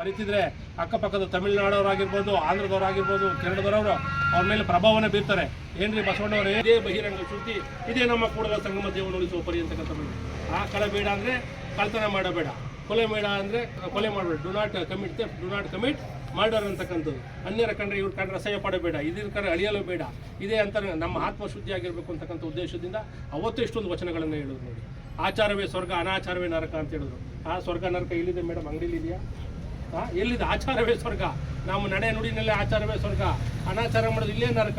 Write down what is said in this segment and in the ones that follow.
ಬರೀತಿದ್ರೆ ಅಕ್ಕಪಕ್ಕದ ತಮಿಳುನಾಡವರಾಗಿರ್ಬೋದು, ಆಂಧ್ರದವರಾಗಿರ್ಬೋದು, ಕೇರಳದವರವರು ಅವ್ರ ಮೇಲೆ ಪ್ರಭಾವನ ಬೀರ್ತಾರೆ. ಏನ್ರಿ ಬಸವಣ್ಣವರೇ? ಇದೇ ಬಹಿರಂಗ ಶುದ್ಧಿ. ಇದೇ ನಮ್ಮ ಕೂಡಲ ಸಂಗಮ ದೇವನ ಉಳಿಸುವ ಪರಿ ಅಂತಕ್ಕಂಥ ಆ ಕಳೆ ಬೇಡ ಅಂದರೆ ಕಳ್ತನ ಮಾಡಬೇಡ. ಕೊಲೆ ಬೇಡ ಅಂದರೆ ಕೊಲೆ ಮಾಡಬೇಡ. Do not commit the do not commit murder ಅಂತಕ್ಕಂಥದ್ದು. ಅನ್ಯರ ಕಂಡ್ರೆ ಇವ್ರ ಕಂಡ್ರೆ ಅಸಹ್ಯ ಪಡಬೇಡ. ಇದ್ರ ಕಂಡ್ರೆ ಅಳಿಯಲು ಬೇಡ. ಇದೇ ಅಂತ ನಮ್ಮ ಆತ್ಮಶುದ್ಧಿ ಆಗಿರಬೇಕು ಅಂತಕ್ಕಂಥ ಉದ್ದೇಶದಿಂದ ಅವತ್ತು ಇಷ್ಟೊಂದು ವಚನಗಳನ್ನು ಹೇಳೋದು ನೋಡಿ. ಆಚಾರವೇ ಸ್ವರ್ಗ, ಅನಾಚಾರವೇ ನರಕ ಅಂತ ಹೇಳಿದ್ರು. ಆ ಸ್ವರ್ಗ, ನರಕ ಇಲ್ಲಿದೆ ಮೇಡಮ್ ಅಂಗಡಿಲಿ ಇದೆಯಾ? ಎಲ್ಲಿದೆ? ಆಚಾರವೇ ಸ್ವರ್ಗ. ನಮ್ಮ ನಡೆ ನುಡಿನಲ್ಲೇ ಆಚಾರವೇ ಸ್ವರ್ಗ. ಅನಾಚಾರ ಮಾಡೋದು ಇಲ್ಲೇ ನರಕ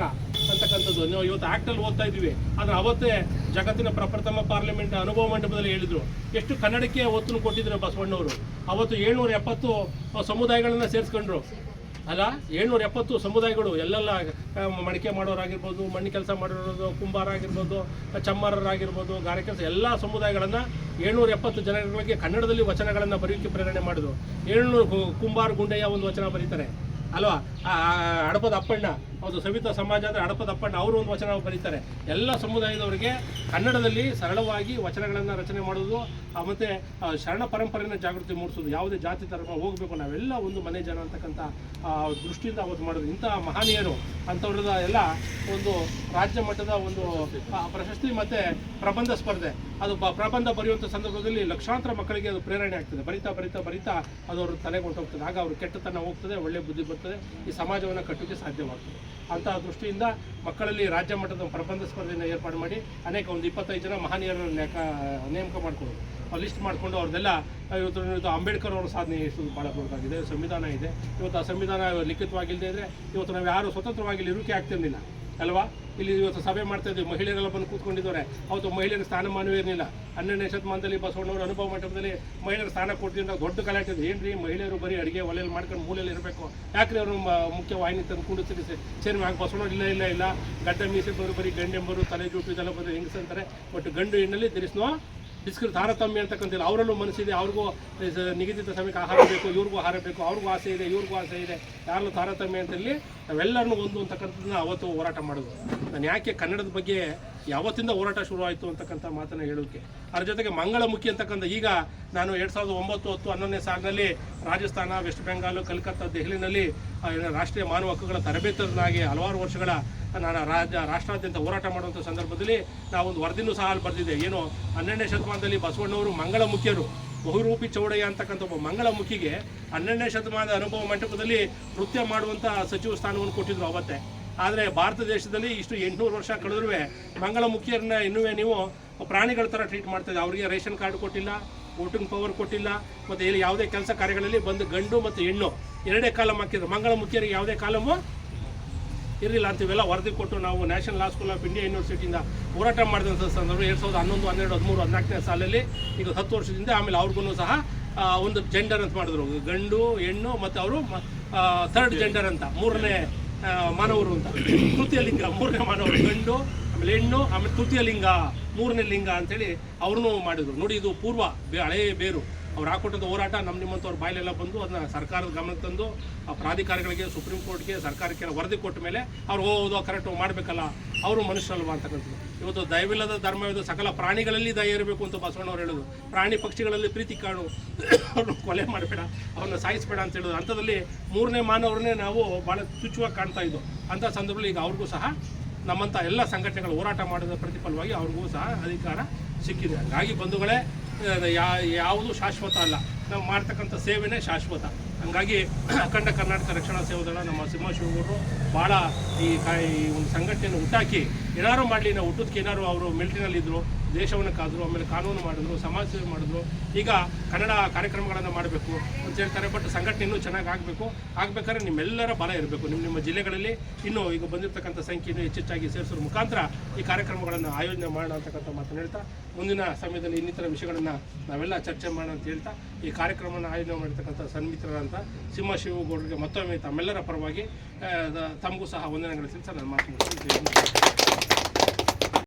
ಅಂತಕ್ಕಂಥದ್ದು. ನಾವು ಇವತ್ತು ಆ್ಯಕ್ಟಲ್ಲಿ ಓದ್ತಾ ಇದ್ವಿ ಆದರೆ ಅವತ್ತೇ ಜಗತ್ತಿನ ಪ್ರಪ್ರಥಮ ಪಾರ್ಲಿಮೆಂಟ್ ಅನುಭವ ಮಂಟಪದಲ್ಲಿ ಹೇಳಿದರು. ಎಷ್ಟು ಕನ್ನಡಕ್ಕೆ ಒತ್ತನ್ನು ಕೊಟ್ಟಿದ್ರು ಬಸವಣ್ಣವರು. ಅವತ್ತು ಏಳ್ನೂರ ಎಪ್ಪತ್ತು ಸಮುದಾಯಗಳನ್ನು ಸೇರಿಸ್ಕೊಂಡ್ರು. ಅಲ್ಲ ಏಳ್ನೂರ ಎಪ್ಪತ್ತು ಸಮುದಾಯಗಳು ಎಲ್ಲೆಲ್ಲ ಮಡಿಕೆ ಮಾಡೋರಾಗಿರ್ಬೋದು ಮಣ್ಣು ಕೆಲಸ ಮಾಡೋರು ಕುಂಬಾರ ಆಗಿರ್ಬೋದು ಚಮ್ಮಾರರಾಗಿರ್ಬೋದು ಗಾರೆ ಕೆಲಸ ಎಲ್ಲ ಸಮುದಾಯಗಳನ್ನು ಏಳ್ನೂರ ಎಪ್ಪತ್ತು ಜನಗಳಿಗೆ ಕನ್ನಡದಲ್ಲಿ ವಚನಗಳನ್ನು ಬರೆಯೋಕ್ಕೆ ಪ್ರೇರಣೆ ಮಾಡಿದ್ರು ಏಳ್ನೂರು ಕುಂಬಾರ ಗುಂಡಯ್ಯ ಒಂದು ವಚನ ಬರೀತಾರೆ. ಅಲ್ವಾ? ಆ, ಹಡಪದ ಅಪ್ಪಣ್ಣ. ಹೌದು, ಸವಿತಾ ಸಮಾಜ ಅಂದರೆ ಹಡಪದ ಅಪ್ಪಣ್ಣ, ಅವರು ಒಂದು ವಚನ ಬರೀತಾರೆ. ಎಲ್ಲ ಸಮುದಾಯದವರಿಗೆ ಕನ್ನಡದಲ್ಲಿ ಸರಳವಾಗಿ ವಚನಗಳನ್ನು ರಚನೆ ಮಾಡೋದು ಮತ್ತು ಶರಣ ಪರಂಪರೆಯನ್ನು ಜಾಗೃತಿ ಮೂಡಿಸೋದು ಯಾವುದೇ ಜಾತಿ, ಧರ್ಮ ಹೋಗಬೇಕು, ನಾವೆಲ್ಲ ಒಂದು ಮನೆ ಜನ ಅಂತಕ್ಕಂಥ ದೃಷ್ಟಿಯಿಂದ ಅವತ್ತು ಮಾಡೋದು. ಇಂಥ ಮಹನೀಯರು ಅಂಥವ್ರದ ಎಲ್ಲ ಒಂದು ರಾಜ್ಯ ಮಟ್ಟದ ಒಂದು ಪ್ರಶಸ್ತಿ ಮತ್ತು ಪ್ರಬಂಧ ಸ್ಪರ್ಧೆ. ಅದು ಪ್ರಬಂಧ ಬರೆಯುವಂಥ ಸಂದರ್ಭದಲ್ಲಿ ಲಕ್ಷಾಂತರ ಮಕ್ಕಳಿಗೆ ಅದು ಪ್ರೇರಣೆ ಆಗ್ತದೆ. ಬರಿತಾ ಬರಿತಾ ಬರಿತಾ ಅದು ಅವ್ರ ತಲೆಗೊಂಡು ಹೋಗ್ತದೆ ಆಗ ಅವರು ಕೆಟ್ಟತನ ಹೋಗ್ತದೆ, ಒಳ್ಳೆ ಬುದ್ಧಿ ಬರ್ತದೆ. ಈ ಸಮಾಜವನ್ನು ಕಟ್ಟೋಕ್ಕೆ ಸಾಧ್ಯವಾಗ್ತದೆ. ಅಂತಹ ದೃಷ್ಟಿಯಿಂದ ಮಕ್ಕಳಲ್ಲಿ ರಾಜ್ಯ ಮಟ್ಟದ ಪ್ರಬಂಧ ಸ್ಪರ್ಧೆಯನ್ನು ಏರ್ಪಾಡು ಮಾಡಿ ಅನೇಕ ಒಂದು ಇಪ್ಪತ್ತೈದು ಜನ ಮಹನೀಯರನ್ನು ನೇಮಕ ಮಾಡಿಕೊಂಡು ಲಿಸ್ಟ್ ಮಾಡಿಕೊಂಡು ಅವ್ರದ್ದೆಲ್ಲ ಇವತ್ತು ಅಂಬೇಡ್ಕರ್ ಅವರ ಸಾಧನೆ ಎಷ್ಟು ಭಾಳ ದೊಡ್ಡದಾಗಿದೆ. ಸಂವಿಧಾನ ಇದೆ. ಇವತ್ತು ಆ ಸಂವಿಧಾನ ಲಿಖಿತವಾಗಿಲ್ಲದೆ ಇದ್ದರೆ ಇವತ್ತು ನಾವು ಯಾರು ಸ್ವತಂತ್ರವಾಗಿ ಆಗ್ತಿರಲಿಲ್ಲ ಆಗ್ತಿರ್ಲಿಲ್ಲ. ಅಲ್ವಾ? ಇಲ್ಲಿ ಇವತ್ತು ಸಭೆ ಮಾಡ್ತಾ ಇದ್ದೀವಿ ಮಹಿಳೆಯರೆಲ್ಲ ಬಂದು ಕೂತ್ಕೊಂಡಿದ್ದಾರೆ. ಅವತ್ತು ಮಹಿಳೆಯರ ಸ್ಥಾನಮಾನವೇ ಇರಲಿಲ್ಲ. ಹನ್ನೆರಡನೇ ಶತಮಾನದಲ್ಲಿ ಬಸವಣ್ಣವರು ಅನುಭವ ಮಂಟಪದಲ್ಲಿ ಮಹಿಳೆಯರ ಸ್ಥಾನ ಕೊಡ್ತೀನಿ ಅಂತ ದೊಡ್ಡ ಗಲಾಟೆ ಇದೆ. ಏನ್ರಿ? ಮಹಿಳೆಯರು ಬರೀ ಅಡುಗೆ ಒಲೆಯಲ್ಲಿ ಮಾಡ್ಕೊಂಡು ಮೂಲೆಯಲ್ಲಿ ಇರಬೇಕು. ಯಾಕ್ರಿ ಅವರು ಮುಖ್ಯ ವಾಹಿನಿ ತಂದು ಕೂಡಿಸಿ ಸರಿ ಹಾಗೆ ಬಸವಣ್ಣ ಇಲ್ಲ ಇಲ್ಲ ಇಲ್ಲ. ಗಡ್ಡ ಮೀಸೆ ಬರೋ, ಬರೀ ಗಂಡೆಂಬರು, ತಲೆ ಜೂಟು ಇದೆಲ್ಲ ಬಂದರೆ ಹೆಂಗಸಂತಾರೆ ಬಟ್ ಗಂಡು ಹೆಣ್ಣಲ್ಲಿ ದಿರಿಸ್ನೋ ಡಿಸ್ಕ್ರಿಟ್ ತಾರತಮ್ಯ ಅಂತಕ್ಕಂಥದ್ದು ಅವರಲ್ಲೂ ಮನಸ್ಸಿದೆ, ಅವ್ರಿಗೂ ನಿಗದಿತ ಸಮಯಕ್ಕೆ ಆಹಾರ ಬೇಕು, ಇವ್ರಿಗೂ ಆಹಾರ ಬೇಕು, ಅವ್ರಿಗೂ ಆಸೆ ಇದೆ, ಇವ್ರಿಗೂ ಆಸೆ ಇದೆ, ಯಾರಲ್ಲೂ ತಾರತಮ್ಯ ಅಂತಲ್ಲಿ ನಾವೆಲ್ಲರನ್ನೂ ಒಂದು ಅಂತಕ್ಕಂಥದ್ದನ್ನ ಅವತ್ತು ಹೋರಾಟ ಮಾಡೋದು ನಾನು ಯಾಕೆ ಕನ್ನಡದ ಬಗ್ಗೆ ಯಾವತ್ತಿಂದ ಹೋರಾಟ ಶುರುವಾಯಿತು ಅಂತಕ್ಕಂಥ ಮಾತನ್ನು ಹೇಳೋಕ್ಕೆ ಅದ್ರ ಜೊತೆಗೆ ಮಂಗಳಮುಖಿ ಅಂತಕ್ಕಂಥ, ಈಗ ನಾನು ಎರಡು ಸಾವಿರದ ಒಂಬತ್ತು, ಹತ್ತು, ಹನ್ನೊಂದನೇ ಸಾಲಿನಲ್ಲಿ ರಾಜಸ್ಥಾನ, ವೆಸ್ಟ್ ಬೆಂಗಾಲ್, ಕಲ್ಕತ್ತಾ, ದೆಹಲಿನಲ್ಲಿ ರಾಷ್ಟ್ರೀಯ ಮಾನವ ಹಕ್ಕುಗಳ ತರಬೇತರನಾಗಿ ಹಲವಾರು ವರ್ಷಗಳ ನಾನು ರಾಜ್ಯ, ರಾಷ್ಟ್ರಾದ್ಯಂತ ಹೋರಾಟ ಮಾಡುವಂಥ ಸಂದರ್ಭದಲ್ಲಿ ನಾವೊಂದು ವರದಿನೂ ಸಹ ಅಲ್ಲಿ ಬರೆದಿದೆ ಏನು, ಹನ್ನೆರಡನೇ ಶತಮಾನದಲ್ಲಿ ಬಸವಣ್ಣವರು ಮಂಗಳಮುಖಿಯರು. ಬಹುರೂಪಿ ಚೌಡಯ್ಯ ಅಂತಕ್ಕಂಥ ಒಬ್ಬ ಮಂಗಳಮುಖಿಗೆ ಹನ್ನೆರಡನೇ ಶತಮಾನದ ಅನುಭವ ಮಂಟಪದಲ್ಲಿ ನೃತ್ಯ ಮಾಡುವಂಥ ಸಚಿವ ಸ್ಥಾನವನ್ನು ಕೊಟ್ಟಿದ್ರು ಅವತ್ತೆ. ಆದರೆ ಭಾರತ ದೇಶದಲ್ಲಿ ಇಷ್ಟು ಎಂಟುನೂರು ವರ್ಷ ಕಳೆದ್ರೂ ಮಂಗಳಮುಖಿಯರನ್ನ ಇನ್ನೂ ನೀವು ಪ್ರಾಣಿಗಳ ಥರ ಟ್ರೀಟ್ ಮಾಡ್ತಾ ಅವರಿಗೆ ರೇಷನ್ ಕಾರ್ಡ್ ಕೊಟ್ಟಿಲ್ಲ, ವೋಟಿಂಗ್ ಪವರ್ ಕೊಟ್ಟಿಲ್ಲ, ಮತ್ತು ಇಲ್ಲಿ ಯಾವುದೇ ಕೆಲಸ ಕಾರ್ಯಗಳಲ್ಲಿ ಬಂದು ಗಂಡು ಮತ್ತು ಹೆಣ್ಣು. ಎರಡೇ ಕಾಲಮ್ ಹಾಕಿದ್ರು. ಮಂಗಳಮುಖಿಯರಿಗೆ ಯಾವುದೇ ಕಾಲಮು ಇರಲಿಲ್ಲ ಅಂತ ಇವೆಲ್ಲ ವರದಿ ಕೊಟ್ಟು ನಾವು national law school of India ಯೂನಿವರ್ಸಿಟಿಯಿಂದ ಹೋರಾಟ ಮಾಡಿದಂಥ ಸಂದರ್ಭ ಎರಡು ಸಾವಿರದ ಹನ್ನೊಂದು, ಹನ್ನೆರಡು, ಹದಿಮೂರು, ಹದಿನಾಲ್ಕನೇ ಸಾಲಲ್ಲಿ ಈಗ ಹತ್ತು ವರ್ಷದಿಂದ ಆಮೇಲೆ ಅವ್ರಿಗೂ ಸಹ ಒಂದು ಜೆಂಡರ್ ಅಂತ ಮಾಡಿದ್ರು. ಗಂಡು, ಹೆಣ್ಣು ಮತ್ತು ಅವರು ಥರ್ಡ್ ಜೆಂಡರ್ ಅಂತ, ಮೂರನೇ ಮಾನವರು ಅಂತ. ತೃತೀಯ ಲಿಂಗ, ಮೂರನೇ ಮಾನವರು. ಗಂಡು, ಆಮೇಲೆ ಹೆಣ್ಣು, ಆಮೇಲೆ ತೃತೀಯ ಲಿಂಗ, ಮೂರನೇ ಲಿಂಗ ಅಂತೇಳಿ ಅವ್ರನ್ನೂ ಮಾಡಿದರು. ನೋಡಿ ಇದು ಪೂರ್ವ ಹಳೆಯ ಬೇರು. ಅವ್ರು ಹಾಕೊಟ್ಟಂಥ ಹೋರಾಟ ನಮ್ಮ ನಿಮ್ಮಂಥವ್ರ ಬಾಯಲೆಲ್ಲ ಬಂದು ಅದನ್ನ ಸರ್ಕಾರದ ಗಮನಕ್ಕೆ ತಂದು ಆ ಪ್ರಾಧಿಕಾರಗಳಿಗೆ, ಸುಪ್ರೀಂ ಕೋರ್ಟ್ಗೆ ಸರ್ಕಾರಕ್ಕೆ ವರದಿ ಕೊಟ್ಟ ಮೇಲೆ ಅವ್ರು ಓದೋ ಕರೆಕ್ಟ್ ಮಾಡಬೇಕಲ್ಲ, ಅವರು ಮನುಷ್ಯರಲ್ವ ಅಂತಕ್ಕಂಥದ್ದು. ಇವತ್ತು ದಯವಿಲ್ಲದ ಧರ್ಮವಿದ್ದು ಸಕಲ ಪ್ರಾಣಿಗಳಲ್ಲಿ ದಯ ಇರಬೇಕು ಅಂತ ಬಸವಣ್ಣವ್ರು ಹೇಳೋದು. ಪ್ರಾಣಿ ಪಕ್ಷಿಗಳಲ್ಲಿ ಪ್ರೀತಿ ಕಾಣು ಅವ್ರನ್ನ ಕೊಲೆ ಮಾಡಬೇಡ, ಅವ್ರನ್ನ ಸಾಯಿಸಬೇಡ ಅಂತ ಹೇಳೋದು. ಅಂಥದ್ರಲ್ಲಿ ಮೂರನೇ ಮಾನವರನ್ನೇ ನಾವು ಭಾಳ ತುಚ್ಛವಾಗಿ ಕಾಣ್ತಾ ಇದ್ದೋ ಅಂಥ ಸಂದರ್ಭದಲ್ಲಿ ಈಗ ಅವ್ರಿಗೂ ಸಹ ನಮ್ಮಂಥ ಎಲ್ಲ ಸಂಘಟನೆಗಳು ಹೋರಾಟ ಮಾಡಿದ ಪ್ರತಿಫಲವಾಗಿ ಅವ್ರಿಗೂ ಸಹ ಅಧಿಕಾರ ಸಿಕ್ಕಿದೆ. ಹಾಗಾಗಿ ಬಂಧುಗಳೇ ಯಾವುದು ಶಾಶ್ವತ ಅಲ್ಲ. ನಾವು ಮಾಡ್ತಕ್ಕಂಥ ಸೇವೆನೇ ಶಾಶ್ವತ. ಹಂಗಾಗಿ ಅಖಂಡ ಕರ್ನಾಟಕ ರಕ್ಷಣಾ ಸೇವಾದಳ ನಮ್ಮ ಸಿಂಹಶಿವಗೌಡರು ಭಾಳ ಈ ಈ ಒಂದು ಸಂಘಟನೆಯನ್ನು ಹುಟ್ಟಾಕಿ ಏನಾರು ಮಾಡಲಿ, ನಾವು ಹುಟ್ಟೋದಕ್ಕೆ ಏನಾರು ಅವರು ಮಿಲಿಟರಿನಲ್ಲಿದ್ದರು ದೇಶವನ್ನು ಕಾದರು, ಆಮೇಲೆ ಕಾನೂನು ಮಾಡಿದ್ರು, ಸಮಾಜ ಸೇವೆ ಮಾಡಿದ್ರು, ಈಗ ಕನ್ನಡ ಕಾರ್ಯಕ್ರಮಗಳನ್ನು ಮಾಡಬೇಕು, ಅಂತ ಹೇಳ್ತಾರೆ. ಬಟ್ ಸಂಘಟನೆ ಇನ್ನೂ ಚೆನ್ನಾಗಿ ಆಗಬೇಕು. ಆಗಬೇಕಾದ್ರೆ ನಿಮ್ಮೆಲ್ಲರ ಬಲ ಇರಬೇಕು. ನಿಮ್ಮ ನಿಮ್ಮ ಜಿಲ್ಲೆಗಳಲ್ಲಿ ಇನ್ನೂ ಈಗ ಬಂದಿರತಕ್ಕಂಥ ಸಂಖ್ಯೆಯನ್ನು ಹೆಚ್ಚೆಚ್ಚಾಗಿ ಸೇರಿಸೋದ್ರ ಮುಖಾಂತರ ಈ ಕಾರ್ಯಕ್ರಮಗಳನ್ನು ಆಯೋಜನೆ ಮಾಡೋಣ ಅಂತಕ್ಕಂಥ ಮಾತನ್ನು ಹೇಳ್ತಾ, ಮುಂದಿನ ಸಮಯದಲ್ಲಿ ಇನ್ನಿತರ ವಿಷಯಗಳನ್ನು ನಾವೆಲ್ಲ ಚರ್ಚೆ ಮಾಡೋಣ ಅಂತ ಹೇಳ್ತಾ, ಈ ಕಾರ್ಯಕ್ರಮವನ್ನು ಆಯೋಜನೆ ಮಾಡಿರ್ತಕ್ಕಂಥ ಸನ್ಮಿತ್ರರಂತ ಸಿಂಹ ಶಿವಗೌಡರಿಗೆ ಮತ್ತೊಮ್ಮೆ ತಮ್ಮೆಲ್ಲರ ಪರವಾಗಿ ತಮಗೂ ಸಹ ವಂದನೆಗಳು ತಿಳಿಸ ನಾನು ಮಾತು ಮುಗಿಸ್ತೀನಿ.